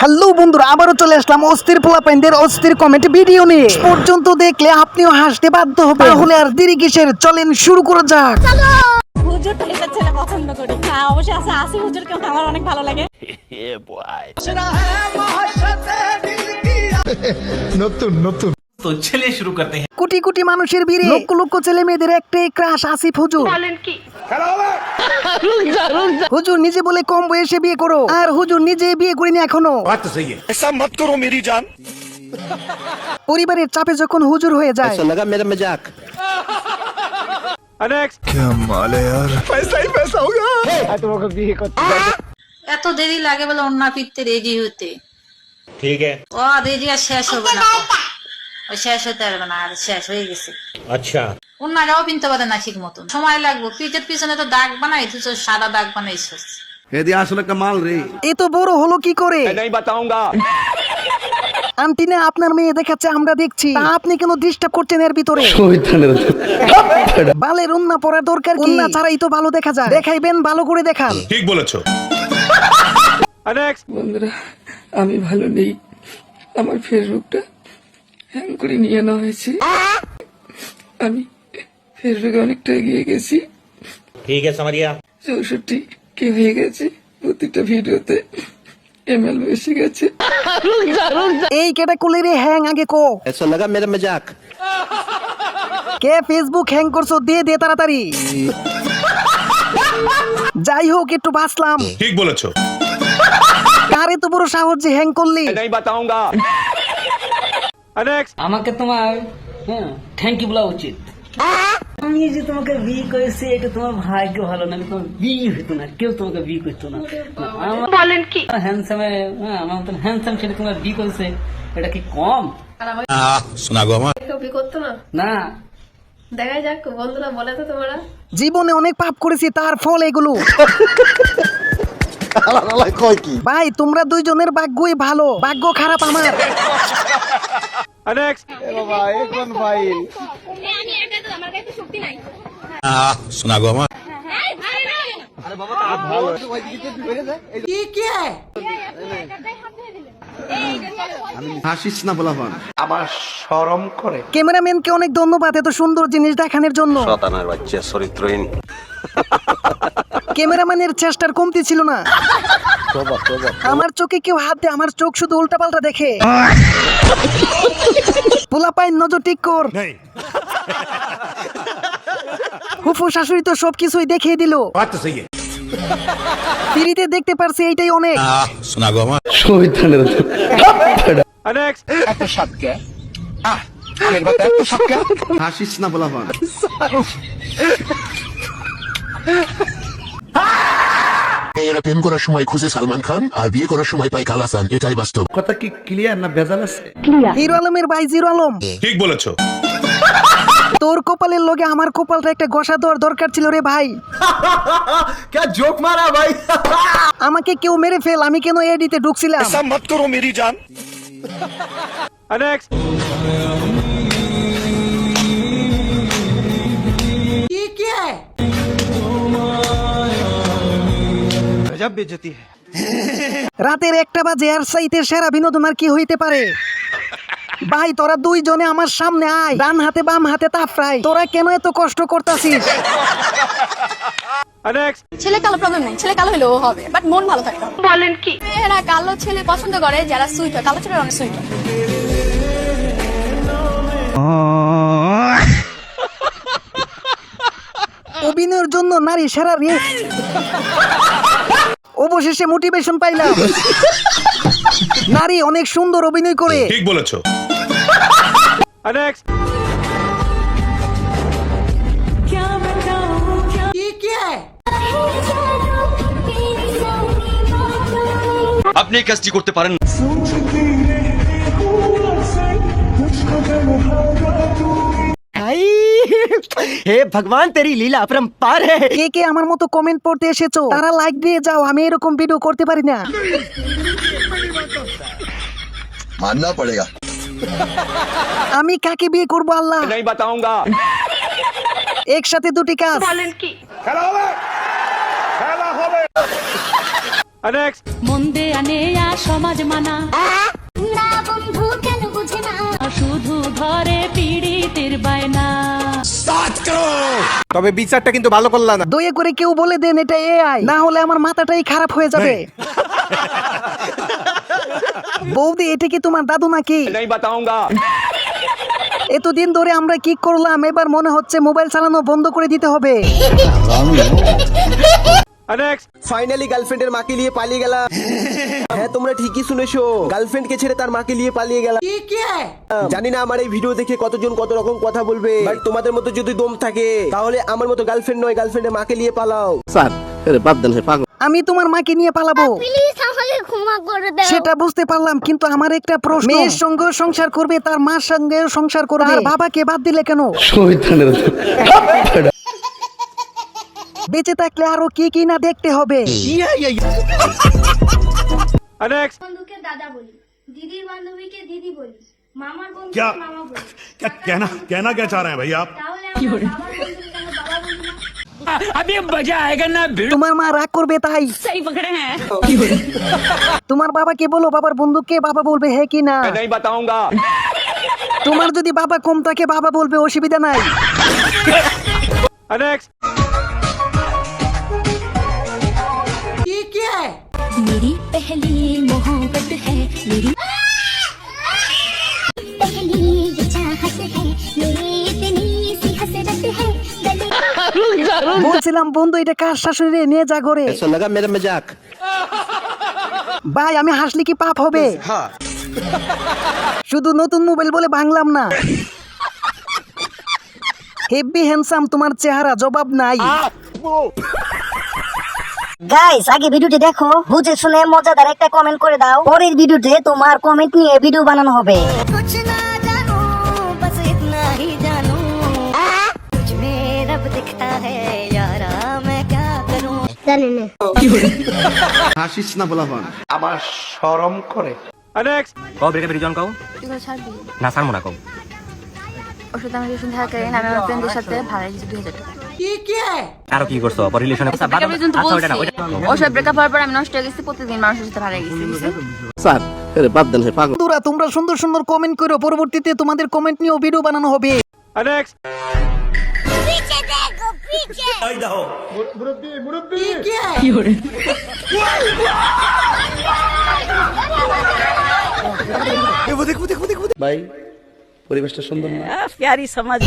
Hello বন্ধুরা আবারও চলে আসলাম অস্থির পোলাপাইনদের অস্থির কমেন্ট ভিডিও নিয়ে। পর্যন্ত দেখলে আপনিও হাসতে বাধ্য হবে তাহলে আর দেরি কিসের? চলেন শুরু করে যাক। ছেলে শুরু করতে কোটি কোটি মানুষের ভিড়ে লক্ষ লক্ষ ছেলে মেয়েদের একটাই ক্রাশ আসিফ হুজুর। বলেন কি? হুজুর নিজে বলে কম বয়সে বিয়ে করো আর হুজুর নিজে বিয়ে করিনি এখনো ऐसा मत करो मेरी जान পরিবারের চাপে যখন হুজুর হয়ে যায় लगा मेरा मजाक पैसा ही पैसा होगा এত দেরি লাগে বলে অন্য ফিরতে রেডি হতে ठीक है ও রেডি আর শেষ হবে না ও শেষ হতে পারবে না আর শেষ হয়ে গেছে अच्छा অন্যরাও পিনতে পারে না ঠিক মতন। সময় লাগবে। পিঠের পিছনে তো দাগ বানাই তুই সাদা দাগ বানাইছ। এদি আসলে একটা মাল রে। এ তো বড় হলো কি করে? নাই বাতাউঙ্গা। আন্টি না আপনার মেয়ে দেখাচ্ছে আমরা দেখছি। আপনি কেন ডিস্টার্ব করছেন এর ভিতরে? বালের উন্না পড়ার দরকার কি? না ছাড়াই তো ভালো দেখা যায়। দেখাইবেন ভালো করে দেখান। ঠিক বলেছ। বন্ধুরা আমি ভালো নেই। আমার ফেসবুকটা হ্যাং করে নিয়ে নেওয়া হয়েছে। আমি ফেসবুকে অনেকটা এগিয়ে গেছি ठीक है समरिया চৌষট্টি কে হয়ে গেছে প্রতিটা ভিডিওতে এমএল বেশি গেছে এই কেটা কুলে রে হ্যাং আগে কো ऐसा लगा मेरा मजाक কে ফেসবুক হ্যাং করছো দিয়ে দে তাড়াতাড়ি যাই হোক একটু বাঁচলাম ঠিক বলেছো কারে তো বড় সাহস যে হ্যাং করলি আমাকে তোমার হ্যাঁ থ্যাংক ইউ বলা উচিত আমি যে তোমাকে বিয়ে করেছি এটা তোমার ভাগ্য ভালো না তোমার বিয়ে হইতো না কেউ তোমাকে বিয়ে করতো না। বলেন কি? হ্যান্ডসাম হ্যাঁ আমার মতন হ্যান্ডসাম ছেলে তোমার বিয়ে করেছে এটা কি কম? শোনা গো আমার। কপি করতো না? না। দেখা যাক বন্ধুরা বলে তো তোমরা। জীবনে অনেক পাপ করেছি তার ফল এগুলো। ভাই তোমরা দুইজনের ভাগ্যই ভালো ভাগ্য খারাপ আমার। শোনা গো আমার। হাসিস না বলাবান। ক্যামেরাম্যানকে অনেক ধন্যবাদ এত সুন্দর জিনিস দেখানোর জন্য। শতানার বাচ্চা চরিত্রহীন। ক্যামেরাম্যানের চেষ্টার কমতি ছিল না। আমার চোখে কেউ হাত দেয় আমার চোখ শুধু উল্টাপাল্টা দেখে। পোলাপাই নজর ঠিক কর। হুফু শাশুড়ি তো সবকিছুই দেখিয়ে দিল। ফ্রিতে দেখতে পারছি এইটাই অনেক। শোনা গো আমার। হাসিস না বলাবান মেয়েরা প্রেম করার সময় খুঁজে সালমান খান আর বিয়ে করার সময় পায় কালাসান এটাই বাস্তব। কথা কি ক্লিয়ার না ভেজাল আছে? হিরো আলমের ভাই জিরো আলম। ঠিক বলেছ। তোর কপালের লগে আমার কপালটা একটা গসা দেওয়ার দরকার ছিল রে ভাই। জোক মারা ভাই? আমাকে কেউ মেরে ফেল আমি কেন এডিতে ঢুকছিলাম? মেরি রাতের একটা বাজে আর সাইতে সেরা বিনোদন আর কি হইতে পারে? ভাই তোরা দুইজনে আমার সামনে আয়। ডান হাতে বাম হাতে তাফরাই তোরা কেন এত কষ্ট করতাছিস? ছেলে কালো প্রবলেম নাই। ছেলে কালো হলেও হবে বাট মন ভালো থাকতে হবে। বলেন কি? এরা কালো ছেলে পছন্দ করে যারা সুইট হয়। কালো ছেলে অনেক সুইট হয়। অভিনয়ের জন্য নারী সেরা রে অবশেষে মোটিভেশন পাইলাম। নারী অনেক সুন্দর অভিনয় করে। ঠিক বলেছ। আপনি এই কাজটি করতে পারেন হে ভগবান তেরি লীলা अपरंपार है কে কে আমার মতো কমেন্ট পড়তে এসেছো তারা লাইক দিয়ে যাও আমি এরকম ভিডিও করতে পারি না মাননা পড়েগা আমি কাকে বিয়ে করব আল্লাহ? একসাথে দুটি কাজ। মন দেয়া নেয়া সমাজ মানা। শুধু ধরে পীড়িতের বায়না। তবে বিচারটা কিন্তু ভালো করলা না। দয়া করে কেউ বলে দেন এটা এআই না হলে আমার মাথাটাই খারাপ হয়ে যাবে। বৌদি এটা কি তোমার দাদু নাকি? এতদিন ধরে আমরা কি করলাম? এবার মনে হচ্ছে মোবাইল চালানো বন্ধ করে দিতে হবে। ফাইনালি গার্লফ্রেন্ডের মাকে নিয়ে পালিয়ে গেলাম। হ্যাঁ তোমরা ঠিকই শুনেছো। গার্লফ্রেন্ডকে ছেড়ে তার মাকে নিয়ে পালিয়ে গেলাম। জানি না আমার এই ভিডিও দেখে কতজন কত রকম কথা বলবে। বাট তোমাদের মতো যদি দম থাকে তাহলে আমার মতো গার্লফ্রেন্ড নয় গার্লফ্রেন্ডের মাকে নিয়ে পালাও। স্যার বাদ দেন পাগল। আমি তোমার মাকে নিয়ে পালাবো সেটা বুঝতে পারলাম কিন্তু আমার একটা প্রশ্ন মেয়ের সঙ্গে সংসার করবে তার মার সঙ্গে সংসার করবে আর বাবাকে বাদ দিলে কেন বেঁচে থাকলে আরো কি কি না দেখতে হবে বন্ধুকে দাদা বলি দিদির বান্ধবীকে দিদি বলি মামার বন্ধুকে क्या মামা বলি क्या कहना कहना क्या चाह रहे हैं भैया आप বাবা তোমার মা রাগ করবে তাই। সেই পকড়ে হ্যাঁ তোমার বাবাকে বলো বাবার বন্ধুকে বাবা বলবে হ্যাঁ কি না? তোমার যদি বাবা কম থাকে বাবা বলবে অসুবিধা নাই। বলছিলাম বন্ধু এটা কার শাশুড়ি নিয়ে যা করে লাগা মেরা মজাক। ভাই আমি হাসলে কি পাপ হবে? শুধু নতুন মোবাইল বলে ভাঙলাম না। হেভি হ্যান্ডসাম তোমার চেহারা জবাব নাই। গাইস আগে ভিডিওটি দেখো বুঝে শুনে মজাদার একটা কমেন্ট করে দাও। পরের ভিডিওতে তোমার কমেন্ট নিয়ে ভিডিও বানানো হবে। জানি না। হাসিস না বলা আমার শরম করে। বেরিয়ে না সারমো না তোমরা সুন্দর সুন্দর কমেন্ট করে পরবর্তীতে তোমাদের কমেন্ট নিয়ে ভিডিও বানানো হবে। ভাই পরিবেশটা সুন্দর না? প্যারি সমাজ।